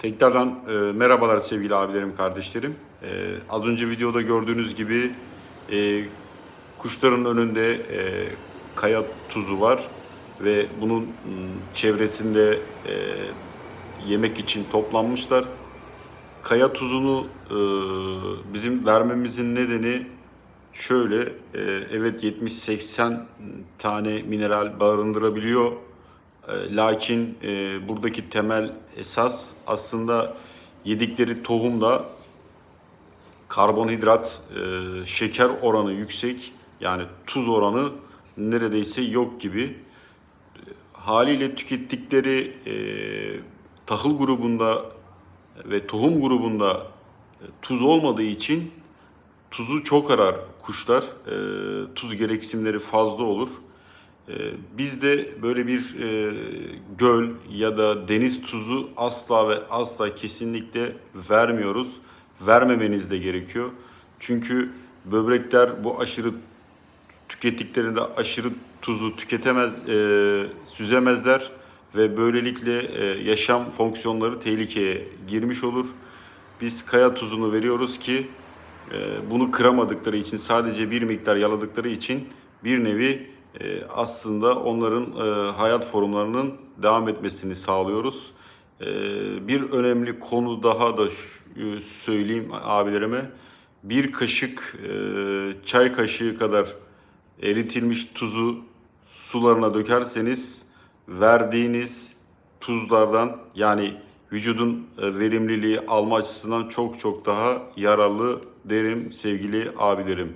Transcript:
Tekrardan e, merhabalar sevgili abilerim, kardeşlerim. E, az önce videoda gördüğünüz gibi e, kuşların önünde e, kaya tuzu var ve bunun çevresinde e, yemek için toplanmışlar. Kaya tuzunu e, bizim vermemizin nedeni şöyle, e, evet 70-80 tane mineral barındırabiliyor Lakin e, buradaki temel esas aslında yedikleri tohumda karbonhidrat, e, şeker oranı yüksek yani tuz oranı neredeyse yok gibi. E, Haliyle tükettikleri e, tahıl grubunda ve tohum grubunda e, tuz olmadığı için tuzu çok arar kuşlar. E, tuz gereksinimleri fazla olur. Ee, Biz de böyle bir e, göl ya da deniz tuzu asla ve asla kesinlikle vermiyoruz. Vermemeniz de gerekiyor. Çünkü böbrekler bu aşırı tükettiklerinde aşırı tuzu tüketemez, e, süzemezler ve böylelikle e, yaşam fonksiyonları tehlikeye girmiş olur. Biz kaya tuzunu veriyoruz ki bunu kıramadıkları için sadece bir miktar yaladıkları için bir nevi e, aslında onların e, hayat formlarının devam etmesini sağlıyoruz. E, bir önemli konu daha da e, söyleyeyim abilerime. Bir kaşık e, çay kaşığı kadar eritilmiş tuzu sularına dökerseniz verdiğiniz tuzlardan yani vücudun verimliliği alma açısından çok çok daha yararlı derim sevgili abilerim.